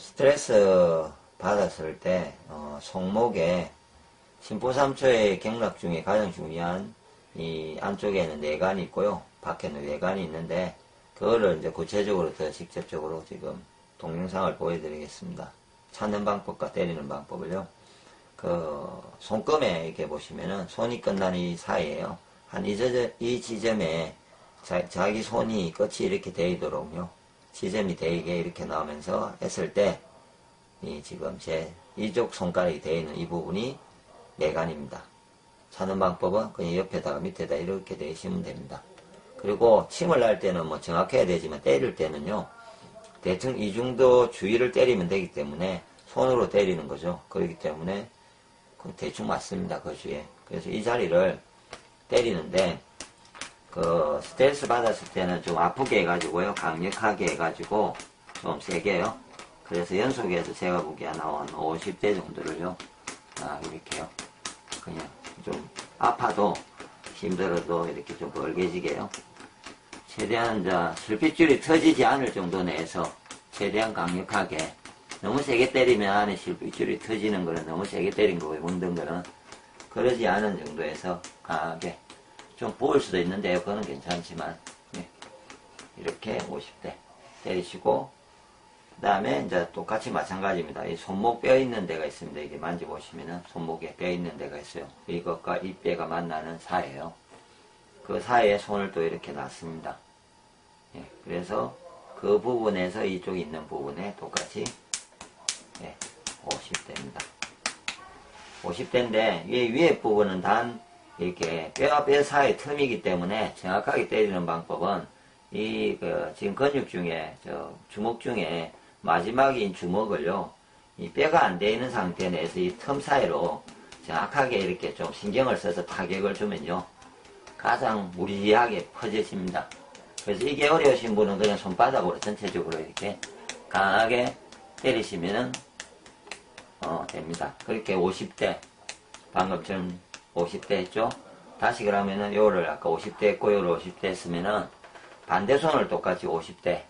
스트레스 받았을 때 어, 손목에 심포삼초의 경락 중에 가장 중요한 이 안쪽에는 내관이 있고요. 밖에는 외관이 있는데 그거를 이제 구체적으로 더 직접적으로 지금 동영상을 보여드리겠습니다. 찾는 방법과 때리는 방법을요. 그 손금에 이렇게 보시면은 손이 끝나는 이 사이에요. 한 이 지점에 자, 자기 손이 끝이 이렇게 되도록요. 지점이 되게 이렇게 나오면서 했을 때 이 지금 제 이쪽 손가락이 되어 있는 이 부분이 내관입니다. 찾는 방법은 그냥 옆에다가 밑에다 이렇게 대시면 됩니다. 그리고 침을 날 때는 뭐 정확해야 되지만 때릴 때는요. 대충 이 정도 주위를 때리면 되기 때문에 손으로 때리는 거죠. 그렇기 때문에 그 대충 맞습니다. 그 주에. 그래서 이 자리를 때리는데 그 스트레스 받았을 때는 좀 아프게 해가지고요. 강력하게 해가지고 좀 세게요. 그래서 연속해서 제가 보기에 나온 50대 정도를요. 아, 이렇게요. 그냥 좀 아파도 힘들어도 이렇게 좀 벌게지게요. 최대한 이제 실핏줄이 터지지 않을 정도 내에서 최대한 강력하게 너무 세게 때리면 안에 실핏줄이 터지는 거는 너무 세게 때린 거고요. 묻는 거는 그러지 않은 정도에서 강하게 좀 부을 수도 있는데요. 그거는 괜찮지만 네. 이렇게 50대 때리시고 그 다음에 이제 똑같이 마찬가지입니다. 이 손목 뼈 있는 데가 있습니다. 이게 만져보시면은 손목에 뼈 있는 데가 있어요. 이것과 이 뼈가 만나는 사이에요. 그 사이에 손을 또 이렇게 놨습니다. 예, 그래서 그 부분에서 이쪽 있는 부분에 똑같이 예, 50대입니다. 50대인데 이 위에 부분은 단 이렇게 뼈와 뼈 사이 틈이기 때문에 정확하게 때리는 방법은 이 그 지금 근육 중에 저 주먹 중에 마지막인 주먹을요, 이 뼈가 안 돼 있는 상태 내에서 이 틈 사이로 정확하게 이렇게 좀 신경을 써서 타격을 주면요, 가장 무리하게 퍼져집니다. 그래서 이게 어려우신 분은 그냥 손바닥으로 전체적으로 이렇게 강하게 때리시면은, 어, 됩니다. 그렇게 50대, 방금처럼 50대 했죠? 다시 그러면은 요를 아까 50대 했고 요를 50대 했으면은 반대 손을 똑같이 50대,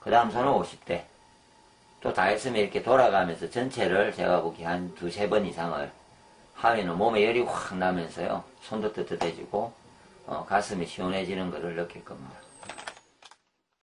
그 다음 손은 50대, 또 다 했으면 이렇게 돌아가면서 전체를 제가 보기 한 두세 번 이상을 하면은 몸에 열이 확 나면서요. 손도 뜨뜻해지고 어, 가슴이 시원해지는 것을 느낄 겁니다.